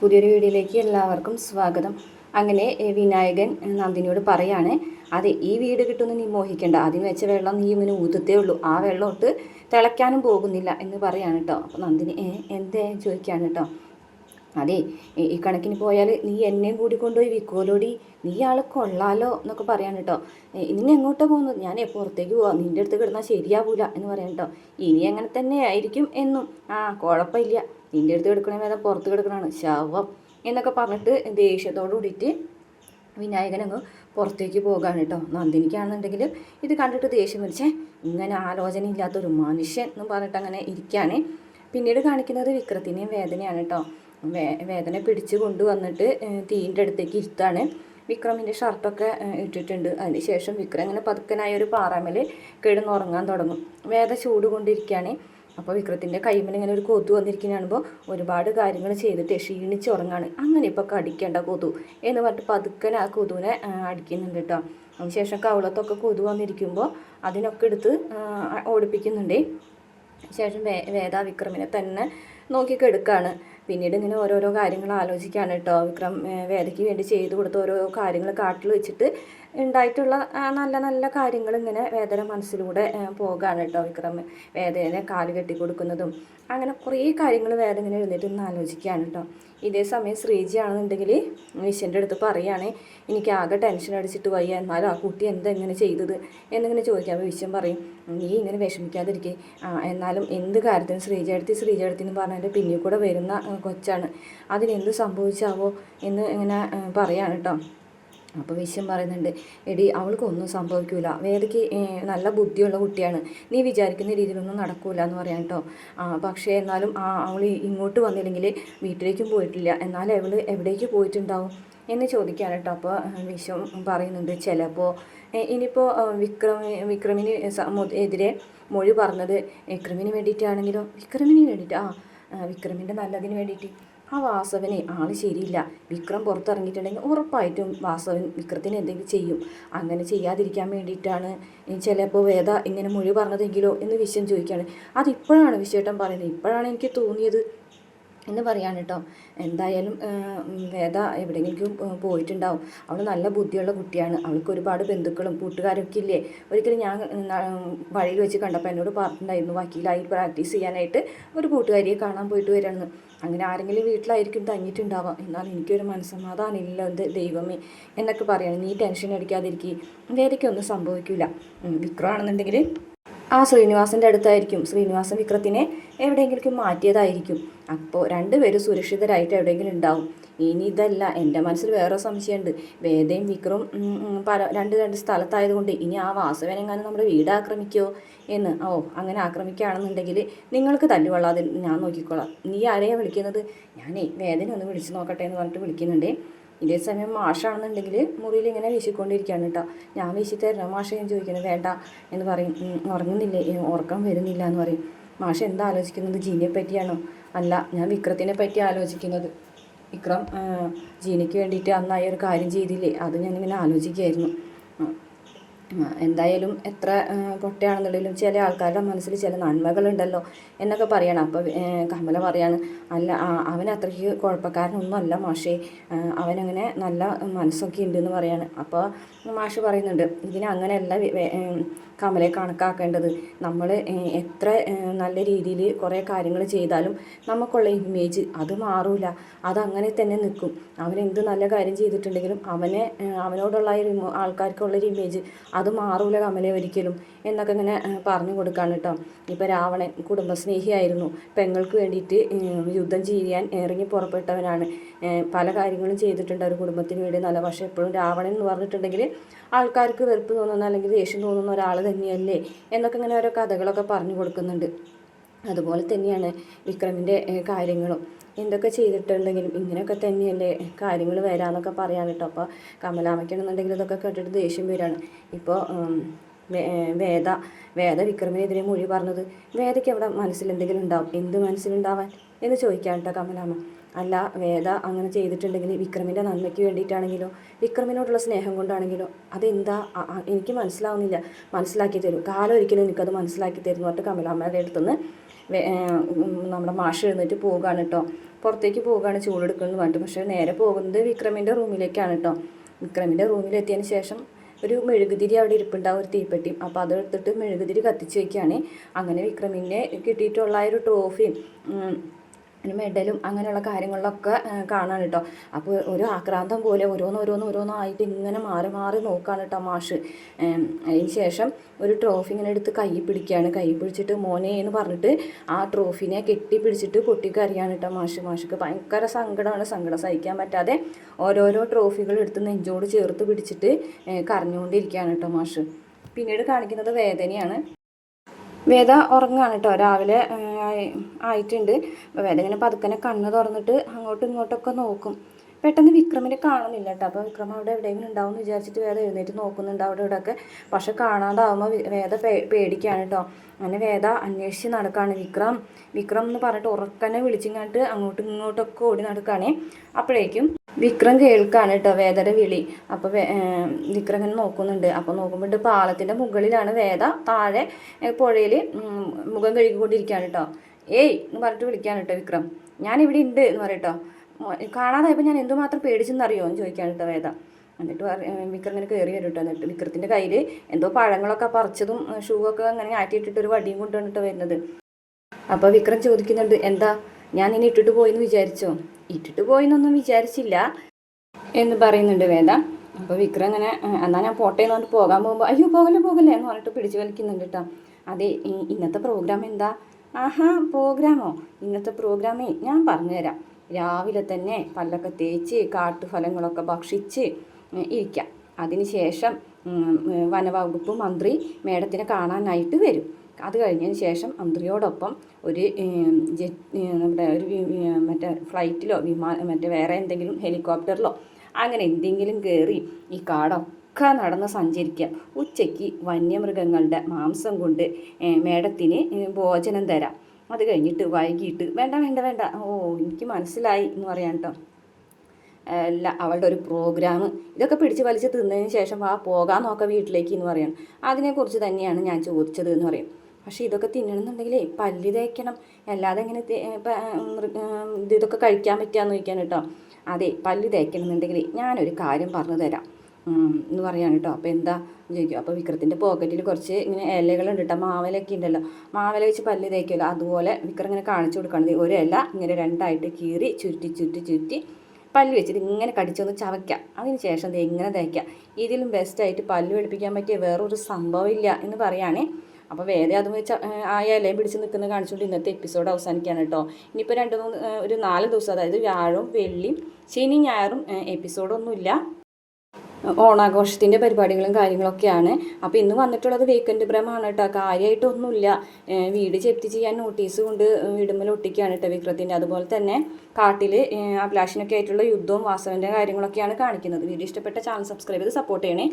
പുതിയൊരു വീഡിയോയിലേക്ക് എല്ലാവർക്കും സ്വാഗതം. അങ്ങനെ വിനായകൻ നന്ദിനിയോട് പറയാണ് അതെ ഈ വീട് കിട്ടുമെന്ന് നീ മോഹിക്കേണ്ട. അതിന് വെച്ച വെള്ളം നീ ഇങ്ങനെ ഊതത്തേ ഉള്ളൂ. ആ വെള്ളം ഇട്ട് തിളയ്ക്കാനും പോകുന്നില്ല എന്ന് പറയാണ് കേട്ടോ അപ്പോൾ നന്ദിനി എന്തേ? ചോദിക്കുകയാണ് കേട്ടോ അതെ ഈ- കണക്കിന് പോയാൽ നീ എന്നെയും കൂടി കൊണ്ടുപോയി വിക്കോലോടി നീ ആളെ കൊള്ളാലോ എന്നൊക്കെ പറയാൻ കേട്ടോ ഇനി എങ്ങോട്ടാ പോകുന്നത്? ഞാൻ പുറത്തേക്ക് പോവാം. നിന്റെ അടുത്ത് കിടന്നാൽ ശരിയാവൂല എന്ന് പറയാൻ കേട്ടോ ഇനി അങ്ങനെ തന്നെ ആയിരിക്കും എന്നും. ആ കുഴപ്പമില്ല. നിന്റെ അടുത്ത് കിടക്കണേ വേദം പുറത്ത് കിടക്കണതാണ് ശവം എന്നൊക്കെ പറഞ്ഞിട്ട് ദേഷ്യത്തോടു കൂടിയിട്ട് വിനായകൻ അങ്ങ് പുറത്തേക്ക് പോകാണ് കേട്ടോ നന്ദിനിക്കാണെന്നുണ്ടെങ്കിൽ ഇത് കണ്ടിട്ട് ദേഷ്യം വരിച്ചേ ഇങ്ങനെ ആലോചന ഇല്ലാത്തൊരു മനുഷ്യൻ എന്ന് പറഞ്ഞിട്ട് അങ്ങനെ ഇരിക്കുകയാണ് പിന്നീട് കാണിക്കുന്നത് വിക്രത്തിനെയും വേദനയാണ് കേട്ടോ വേദന പിടിച്ച് കൊണ്ടുവന്നിട്ട് തീന്റെ അടുത്തേക്ക് ഇരുത്താണ് വിക്രമിന്റെ ഷർട്ടൊക്കെ ഇട്ടിട്ടുണ്ട്. അതിനുശേഷം വിക്രം ഇങ്ങനെ പതുക്കനായ ഒരു പാറമ്മൽ കിടന്നുറങ്ങാൻ തുടങ്ങും. വേദ ചൂട് കൊണ്ടിരിക്കുകയാണ് അപ്പോൾ വിക്രത്തിന്റെ കൈമൽ ഇങ്ങനെ ഒരു കൊതു വന്നിരിക്കുന്ന ഒരുപാട് കാര്യങ്ങൾ ചെയ്തിട്ട് ക്ഷീണിച്ച് ഉറങ്ങാണ്. അങ്ങനെ ഇപ്പോൾ കടിക്കേണ്ട കൊതു എന്ന് പറഞ്ഞിട്ട് പതുക്കനെ ആ കൊതുവിനെ അടിക്കുന്നുണ്ട് കേട്ടോ. അതിനുശേഷം കവളത്തൊക്കെ കൊതു വന്നിരിക്കുമ്പോൾ അതിനൊക്കെ എടുത്ത് ഓടിപ്പിക്കുന്നുണ്ട്. ശേഷം വേ വേദ വിക്രമിനെ തന്നെ നോക്കി പിന്നീട് ഇങ്ങനെ ഓരോരോ കാര്യങ്ങൾ ആലോചിക്കുകയാണ് കേട്ടോ. വിക്രം വേദയ്ക്ക് വേണ്ടി ചെയ്തു കൊടുത്ത ഓരോ കാര്യങ്ങൾ കാട്ടിൽ വെച്ചിട്ട് ഉണ്ടായിട്ടുള്ള നല്ല നല്ല കാര്യങ്ങൾ ഇങ്ങനെ വേദന മനസ്സിലൂടെ പോകുകയാണ് കേട്ടോ വിക്രം. വേദനെ കാൽ കെട്ടി കൊടുക്കുന്നതും അങ്ങനെ കുറേ കാര്യങ്ങൾ വേദന ഇങ്ങനെ എഴുന്നേറ്റ് ഒന്ന് ആലോചിക്കുകയാണ് കേട്ടോ. ഇതേ സമയം ശ്രീജി ആണെന്നുണ്ടെങ്കിൽ വിശ്വന്റെ അടുത്ത് പറയുകയാണ് എനിക്ക് ആകെ ടെൻഷൻ അടിച്ചിട്ട് വയ്യ എന്നാലും ആ കുട്ടി എന്താ ഇങ്ങനെ ചെയ്തത്? എന്നിങ്ങനെ ചോദിക്കാം. വിശ്വൻ പറയും നീ ഇങ്ങനെ വിഷമിക്കാതിരിക്കെ. എന്നാലും എന്ത് കാര്യത്തിനും ശ്രീജയടുത്തി ശ്രീജയടുത്തി എന്ന് പറഞ്ഞതിന്റെ പിന്നിൽ കൂടെ വരുന്ന കൊച്ചാണ്. അതിനെന്ത് സംഭവിച്ചാവോ എന്ന് ഇങ്ങനെ പറയാണ് കേട്ടോ. അപ്പോൾ വിശ്വം പറയുന്നുണ്ട് എടി അവൾക്കൊന്നും സംഭവിക്കൂല. വേദയ്ക്ക് നല്ല ബുദ്ധിയുള്ള കുട്ടിയാണ്. നീ വിചാരിക്കുന്ന രീതിയിലൊന്നും നടക്കൂല എന്ന് പറയാം കേട്ടോ പക്ഷേ എന്നാലും ആ അവൾ ഇങ്ങോട്ട് വന്നില്ലെങ്കിൽ വീട്ടിലേക്കും പോയിട്ടില്ല. എന്നാൽ അവൾ എവിടേക്ക് പോയിട്ടുണ്ടാവും എന്ന് ചോദിക്കാൻ കേട്ടോ അപ്പോൾ വിശ്വം പറയുന്നുണ്ട് ചിലപ്പോൾ ഇനിയിപ്പോൾ വിക്രം വിക്രമിന് എതിരെ മൊഴി പറഞ്ഞത് വിക്രമിന് വേണ്ടിയിട്ടാണെങ്കിലോ വിക്രമിന് വേണ്ടിയിട്ട് ആ, വിക്രമിന്റെ നല്ലതിന് വേണ്ടിയിട്ട് ആ വാസവനെ ആൾ ശരിയില്ല. വിക്രം പുറത്തിറങ്ങിയിട്ടുണ്ടെങ്കിൽ ഉറപ്പായിട്ടും വാസവൻ വിക്രത്തിന് എന്തെങ്കിലും ചെയ്യും. അങ്ങനെ ചെയ്യാതിരിക്കാൻ വേണ്ടിയിട്ടാണ്. ചിലപ്പോൾ വേദ ഇങ്ങനെ മൊഴി പറഞ്ഞതെങ്കിലോ എന്ന് വിശ്വം ചോദിക്കുകയാണ്. അതിപ്പോഴാണ് വിശ്വേട്ടൻ പറയുന്നത്. ഇപ്പോഴാണ് എനിക്ക് തോന്നിയത് എന്ന് പറയാണ് കേട്ടോ എന്തായാലും വേദ എവിടെയെങ്കിലും പോയിട്ടുണ്ടാവും. അവൾ നല്ല ബുദ്ധിയുള്ള കുട്ടിയാണ്. അവൾക്ക് ഒരുപാട് ബന്ധുക്കളും കൂട്ടുകാരൊക്കെ ഇല്ലേ? ഒരിക്കലും ഞാൻ വഴിയിൽ വെച്ച് കണ്ടപ്പോൾ എന്നോട് പറഞ്ഞിട്ടുണ്ടായിരുന്നു വക്കീലായി പ്രാക്ടീസ് ചെയ്യാനായിട്ട് ഒരു കൂട്ടുകാരിയെ കാണാൻ പോയിട്ട് വരാമെന്ന് അങ്ങനെ ആരെങ്കിലും വീട്ടിലായിരിക്കും തങ്ങിയിട്ടുണ്ടാവാം എന്നാൽ എനിക്കൊരു മനസ്സമാധാനം ഇല്ല എന്ത് ദൈവമേ എന്നൊക്കെ പറയണം. നീ ടെൻഷൻ അടിക്കാതിരിക്കുക വേദയ്ക്കൊന്നും സംഭവിക്കില്ല വിക്രമാണെന്നുണ്ടെങ്കിൽ ആ ശ്രീനിവാസന്റെ അടുത്തായിരിക്കും. ശ്രീനിവാസൻ വിക്രത്തിനെ എവിടെയെങ്കിലും മാറ്റിയതായിരിക്കും. അപ്പോൾ രണ്ടുപേരും സുരക്ഷിതരായിട്ട് എവിടെയെങ്കിലും ഉണ്ടാവും. ഇനി ഇതല്ല എന്റെ മനസ്സിൽ വേറെ സംശയമുണ്ട്. വേദയും വിക്രവും പല രണ്ട് രണ്ട് സ്ഥലത്തായതുകൊണ്ട് ഇനി ആ വാസവനെങ്ങാനും നമ്മുടെ വീട് ആക്രമിക്കുമോ എന്ന്. ഓ അങ്ങനെ ആക്രമിക്കുകയാണെന്നുണ്ടെങ്കിൽ നിങ്ങൾക്ക് തല്ലുകൊള്ളാതെ ഞാൻ നോക്കിക്കോളാം. നീ ആരെയാണ് വിളിക്കുന്നത്? ഞാനേ വേദന ഒന്ന് വിളിച്ച് നോക്കട്ടെ എന്ന് പറഞ്ഞിട്ട് വിളിക്കുന്നുണ്ടേ. ഇതേ സമയം മാഷാണെന്നുണ്ടെങ്കിൽ മുറിയിൽ ഇങ്ങനെ വീശിക്കൊണ്ടിരിക്കുകയാണ് കേട്ടോ ഞാൻ വീശിത്തരണം തരണം മാഷ ഞാൻ ചോദിക്കണം വേണ്ട എന്ന് പറയും. "ഉം, ഉറങ്ങുന്നില്ലേ? ഉറക്കം വരുന്നില്ല എന്ന് പറയും. മാഷ എന്താ ആലോചിക്കുന്നത്? ജീനിയെ പറ്റിയാണോ? അല്ല ഞാൻ വിക്രത്തിനെ പറ്റി ആലോചിക്കുന്നത്. വിക്രം ജീനയ്ക്ക് വേണ്ടിയിട്ട് അന്നായി ഒരു കാര്യം ചെയ്തില്ലേ? അത് ഞാനിങ്ങനെ ആലോചിക്കുകയായിരുന്നു. എന്തായാലും എത്ര കൊട്ടയാണെന്നുണ്ടെങ്കിലും ചില ആൾക്കാരുടെ മനസ്സിൽ ചില നന്മകളുണ്ടല്ലോ എന്നൊക്കെ പറയണം. അപ്പോൾ കമല പറയാണ് അല്ല അവൻ അത്രയ്ക്ക് കുഴപ്പക്കാരനൊന്നും അല്ല മാഷേ അവനങ്ങനെ നല്ല മനസ്സൊക്കെ ഉണ്ടെന്ന് പറയാണ്. അപ്പോൾ മാഷ് പറയുന്നുണ്ട് ഇതിനെ കമലയെ കണക്കാക്കേണ്ടത്. നമ്മൾ എത്ര നല്ല രീതിയിൽ കുറേ കാര്യങ്ങൾ ചെയ്താലും നമുക്കുള്ള ഇമേജ് അത് മാറൂല. അതങ്ങനെ തന്നെ നിൽക്കും അവൻ എന്ത് നല്ല കാര്യം ചെയ്തിട്ടുണ്ടെങ്കിലും അവനെ അവനോടുള്ള ആൾക്കാർക്കുള്ള ഒരു ഇമേജ് അത് മാറൂല കമലെ ഒരിക്കലും എന്നൊക്കെ ഇങ്ങനെ പറഞ്ഞു കൊടുക്കാണ് കേട്ടോ ഇപ്പോൾ രാവണൻ കുടുംബസ്നേഹിയായിരുന്നു. പെങ്ങൾക്ക് വേണ്ടിയിട്ട് യുദ്ധം ചെയ്യാൻ ഇറങ്ങി പുറപ്പെട്ടവനാണ്. പല കാര്യങ്ങളും ചെയ്തിട്ടുണ്ട് ഒരു കുടുംബത്തിന് വേണ്ടി. നല്ല പക്ഷേ എപ്പോഴും രാവണൻ എന്ന് പറഞ്ഞിട്ടുണ്ടെങ്കിൽ ആൾക്കാർക്ക് വെറുപ്പ് തോന്നുന്ന അല്ലെങ്കിൽ ദേഷ്യം തോന്നുന്ന ഒരാൾ തന്നെയല്ലേ? എന്നൊക്കെ ഇങ്ങനെ ഓരോ കഥകളൊക്കെ പറഞ്ഞു കൊടുക്കുന്നുണ്ട്. അതുപോലെ തന്നെയാണ് വിക്രമിന്റെ കാര്യങ്ങളും. എന്തൊക്കെ ചെയ്തിട്ടുണ്ടെങ്കിലും ഇങ്ങനെയൊക്കെ തന്നെയല്ലേ കാര്യങ്ങൾ വരാമെന്നൊക്കെ പറയാൻ കേട്ടോ. അപ്പോൾ കമലാമയ്ക്കാണെന്നുണ്ടെങ്കിൽ ഇതൊക്കെ കേട്ടിട്ട് ദേഷ്യം വരികയാണ് ഇപ്പോൾ വേദ വേദ വിക്രമിനെതിരെ മൊഴി പറഞ്ഞത് വേദയ്ക്ക് അവിടെ മനസ്സിൽ എന്തെങ്കിലും ഉണ്ടാവും. എന്ത് മനസ്സിലുണ്ടാവാൻ? എന്ന് ചോദിക്കാൻ കേട്ടോ കമലാമ്മ. അല്ല വേദ അങ്ങനെ ചെയ്തിട്ടുണ്ടെങ്കിൽ വിക്രമിന്റെ നന്മയ്ക്ക് വേണ്ടിയിട്ടാണെങ്കിലോ? വിക്രമിനോടുള്ള സ്നേഹം കൊണ്ടാണെങ്കിലോ? അതെന്താ? എനിക്ക് മനസ്സിലാവുന്നില്ല. മനസ്സിലാക്കി തരും. കാലം ഒരിക്കലും എനിക്കത് മനസ്സിലാക്കി തരുന്നു പറഞ്ഞിട്ട് കമലാമ്മയുടെ അടുത്തുനിന്ന് നമ്മുടെ മാഷ് എഴുന്നേറ്റ് പോവുകയാണ് കേട്ടോ. പുറത്തേക്ക് പോവുകയാണ് ചൂടെടുക്കുന്നത് പറഞ്ഞിട്ട്. പക്ഷേ നേരെ പോകുന്നത് വിക്രമിന്റെ റൂമിലേക്കാണ് കേട്ടോ. വിക്രമിന്റെ റൂമിലെത്തിയതിന് ശേഷം ഒരു മെഴുകുതിരി അവിടെ ഇരിപ്പുണ്ടാവും ഒരു തീപ്പെട്ടി. അപ്പോൾ അതെടുത്തിട്ട് മെഴുകുതിരി കത്തിച്ച് വയ്ക്കുകയാണ് അങ്ങനെ വിക്രമിനെ കിട്ടിയിട്ടുള്ള ഒരു ട്രോഫിയും ഒരു മെഡലും അങ്ങനെയുള്ള കാര്യങ്ങളിലൊക്കെ കാണാൻ കേട്ടോ അപ്പോൾ ഒരു ആക്രാന്തം പോലെ ഓരോന്ന് ഓരോന്ന് ഓരോന്നായിട്ട് ഇങ്ങനെ മാറി മാറി നോക്കുകയാണ് കേട്ടോ മാഷ്. അതിന് ശേഷം ഒരു ട്രോഫി ഇങ്ങനെ എടുത്ത് കൈ പിടിക്കുകയാണ് കൈ പിടിച്ചിട്ട് മോനെ എന്ന് പറഞ്ഞിട്ട് ആ ട്രോഫിനെ കെട്ടി പിടിച്ചിട്ട് പൊട്ടിക്കറിയാണ് കേട്ടോ മാഷ്. മാഷിക്ക് ഭയങ്കര സങ്കടമാണ് സങ്കടം സഹിക്കാൻ പറ്റാതെ ഓരോരോ ട്രോഫികൾ എടുത്ത് നെഞ്ചോട് ചേർത്ത് പിടിച്ചിട്ട് കരഞ്ഞുകൊണ്ടിരിക്കുകയാണ് കേട്ടോ മാഷ്. പിന്നീട് കാണിക്കുന്നത് വേദനയാണ്. വേദ ഉറങ്ങാണ് കേട്ടോ രാവിലെ ആയി- ആയിട്ടുണ്ട്. അപ്പോൾ വേദ ഇങ്ങനെ പതുക്കനെ കണ്ണ് തുറന്നിട്ട് അങ്ങോട്ടും ഇങ്ങോട്ടൊക്കെ നോക്കും. പെട്ടെന്ന് വിക്രമിനെ കാണുന്നില്ല കേട്ടോ അപ്പോൾ വിക്രം അവിടെ എവിടെയെങ്കിലും ഉണ്ടാവും എന്ന് വിചാരിച്ചിട്ട് വേദ എഴുന്നേറ്റ് നോക്കുന്നുണ്ട്. അവിടെ ഇവിടെ ഒക്കെ പക്ഷെ കാണാതാവുമ്പോൾ വേദ പേടിക്കുകയാണ് കേട്ടോ അങ്ങനെ വേദ അന്വേഷിച്ച് നടക്കുകയാണ് വിക്രം വിക്രം എന്ന് പറഞ്ഞിട്ട് ഉറക്കനെ വിളിച്ചിങ്ങാട്ട് അങ്ങോട്ടും ഇങ്ങോട്ടൊക്കെ ഓടി നടക്കുകയാണേ അപ്പോഴേക്കും വിക്രം കേൾക്കാണ് കേട്ടോ വേദയുടെ വിളി. അപ്പോൾ വിക്രം ഇങ്ങനെ നോക്കുന്നുണ്ട്. അപ്പോൾ നോക്കുമ്പോൾ പാലത്തിന്റെ മുകളിലാണ് വേദ താഴെ പുഴയിൽ മുഖം കഴുകിക്കൊണ്ടിരിക്കുകയാണ് കേട്ടോ ഏയ് എന്ന് പറഞ്ഞിട്ട് വിളിക്കാണ് കേട്ടോ വിക്രം. ഞാൻ ഇവിടെ ഉണ്ട് എന്ന് പറയട്ടോ കാണാതായപ്പോൾ ഞാൻ എന്തുമാത്രം പേടിച്ചെന്നറിയോ? എന്ന് ചോദിക്കാൻ കേട്ടോ വേദ. എന്നിട്ട് വിക്രം ഇങ്ങനെ കയറി വരും കേട്ടോ എന്നിട്ട്. വിക്രത്തിന്റെ കയ്യിൽ എന്തോ പഴങ്ങളൊക്കെ പറിച്ചതും ഷൂ ഒക്കെ അങ്ങനെ ആറ്റിയിട്ടിട്ട് ഒരു വടിയും കൊണ്ടുവന്ന് കേട്ടോ വരുന്നത്. അപ്പോൾ വിക്രം ചോദിക്കുന്നുണ്ട് എന്താ ഞാൻ ഇനി ഇട്ടിട്ട് പോയെന്ന് വിചാരിച്ചോ? ഇട്ടിട്ട് പോയെന്നൊന്നും വിചാരിച്ചില്ല എന്ന് പറയുന്നുണ്ട് വേദ. അപ്പോൾ വിക്രം അങ്ങനെ എന്നാൽ ഞാൻ പോട്ടെ എന്ന് പറഞ്ഞിട്ട് പോകാൻ പോകുമ്പോൾ അയ്യോ പോകല്ലേ പോകല്ലേ എന്ന് പറഞ്ഞിട്ട് പിടിച്ചു വലിക്കുന്നുണ്ട് കേട്ടോ. അതെ ഇന്നത്തെ പ്രോഗ്രാം എന്താ? ആഹാ പ്രോഗ്രാമോ? ഇന്നത്തെ പ്രോഗ്രാമേ ഞാൻ പറഞ്ഞുതരാം. രാവിലെ തന്നെ പല്ലൊക്കെ തേച്ച് കാട്ടുഫലങ്ങളൊക്കെ ഭക്ഷിച്ച് ഇരിക്കാം. അതിനുശേഷം വനവകുപ്പ് മന്ത്രി മേഡത്തിനെ കാണാനായിട്ട് വരും. അത് കഴിഞ്ഞതിന് ശേഷം മന്ത്രിയോടൊപ്പം ഒരു ജെറ്റ് നമ്മുടെ ഒരു മറ്റേ ഫ്ലൈറ്റിലോ വിമാന മറ്റേ വേറെ എന്തെങ്കിലും ഹെലികോപ്റ്ററിലോ അങ്ങനെ എന്തെങ്കിലും കയറി ഈ കാടൊക്കെ നടന്ന് സഞ്ചരിക്കാം. ഉച്ചയ്ക്ക് വന്യമൃഗങ്ങളുടെ മാംസം കൊണ്ട് മേഡത്തിന് ഭോജനം തരാം. അത് കഴിഞ്ഞിട്ട് വൈകിട്ട് വേണ്ട വേണ്ട വേണ്ട. ഓ എനിക്ക് മനസ്സിലായി എന്ന് പറയാം കേട്ടോ അല്ല അവളുടെ ഒരു പ്രോഗ്രാം ഇതൊക്കെ പിടിച്ച് വലിച്ച് തിന്നതിന് ശേഷം ആ പോകാൻ നോക്കാം വീട്ടിലേക്ക് എന്ന് പറയണം അതിനെക്കുറിച്ച് തന്നെയാണ് ഞാൻ ചോദിച്ചത് എന്ന് പറയും. പക്ഷേ ഇതൊക്കെ തിന്നണമെന്നുണ്ടെങ്കിലേ പല്ല് തേക്കണം. അല്ലാതെ എങ്ങനെ ഇതൊക്കെ കഴിക്കാൻ പറ്റുകയെന്ന് ചോദിക്കാൻ കേട്ടോ അതെ പല്ല് തേക്കണമെന്നുണ്ടെങ്കിൽ ഞാനൊരു കാര്യം പറഞ്ഞു തരാം. എന്ന് പറയാണ് കേട്ടോ. അപ്പോൾ എന്താ ചോദിക്കും. അപ്പോൾ വിക്രത്തിന്റെ പോക്കറ്റിൽ കുറച്ച് ഇങ്ങനെ ഇലകളുണ്ട് കേട്ടോ. മാവലൊക്കെ ഉണ്ടല്ലോ. മാവല വെച്ച് പല്ല് തേക്കുമല്ലോ അതുപോലെ വിക്രം ഇങ്ങനെ കാണിച്ചു കൊടുക്കണത് ഒരു ഇല ഇങ്ങനെ രണ്ടായിട്ട് കീറി ചുരുട്ടി ചുരുട്ടി ചുരുട്ടി പല്ല് വെച്ചിട്ട് ഇങ്ങനെ കടിച്ചൊന്ന് ചവയ്ക്കാം. അതിന് ശേഷം ഇത് എങ്ങനെ തേക്കാം. ഇതിലും ബെസ്റ്റായിട്ട് പല്ല് വെളുപ്പിക്കാൻ പറ്റിയ വേറൊരു സംഭവമില്ല എന്ന് പറയുകയാണേ അപ്പോൾ വേദ അതും വെച്ച് ആ ഇലയും പിടിച്ച് നിൽക്കുന്നത് കാണിച്ചുകൊണ്ട് ഇന്നത്തെ എപ്പിസോഡ് അവസാനിക്കുകയാണ് കേട്ടോ. ഇനിയിപ്പോൾ രണ്ട് മൂന്ന് ഒരു നാല് ദിവസം അതായത് വ്യാഴവും വെള്ളിയും ശനി ഞായറും എപ്പിസോഡൊന്നുമില്ല ഓണാഘോഷത്തിന്റെ പരിപാടികളും കാര്യങ്ങളൊക്കെയാണ്. അപ്പോൾ ഇന്ന് വന്നിട്ടുള്ളത് വേക്കന്റ് ബ്രഹ്മാണ് കേട്ടോ. കാര്യമായിട്ടൊന്നുമില്ല വീട് ചെപ്തി ചെയ്യാൻ നോട്ടീസ് കൊണ്ട് വീടുമ്മൽ ഒട്ടിക്കുകയാണ് കേട്ടോ വിക്രത്തിന്റെ അതുപോലെ തന്നെ കാട്ടിൽ അഭിലാഷിനൊക്കെ ആയിട്ടുള്ള യുദ്ധവും വാസവന്റെ കാര്യങ്ങളൊക്കെയാണ് കാണിക്കുന്നത്. വീഡിയോ ഇഷ്ടപ്പെട്ട ചാനൽ സബ്സ്ക്രൈബ് ചെയ്ത് സപ്പോർട്ട് ചെയ്യണേ.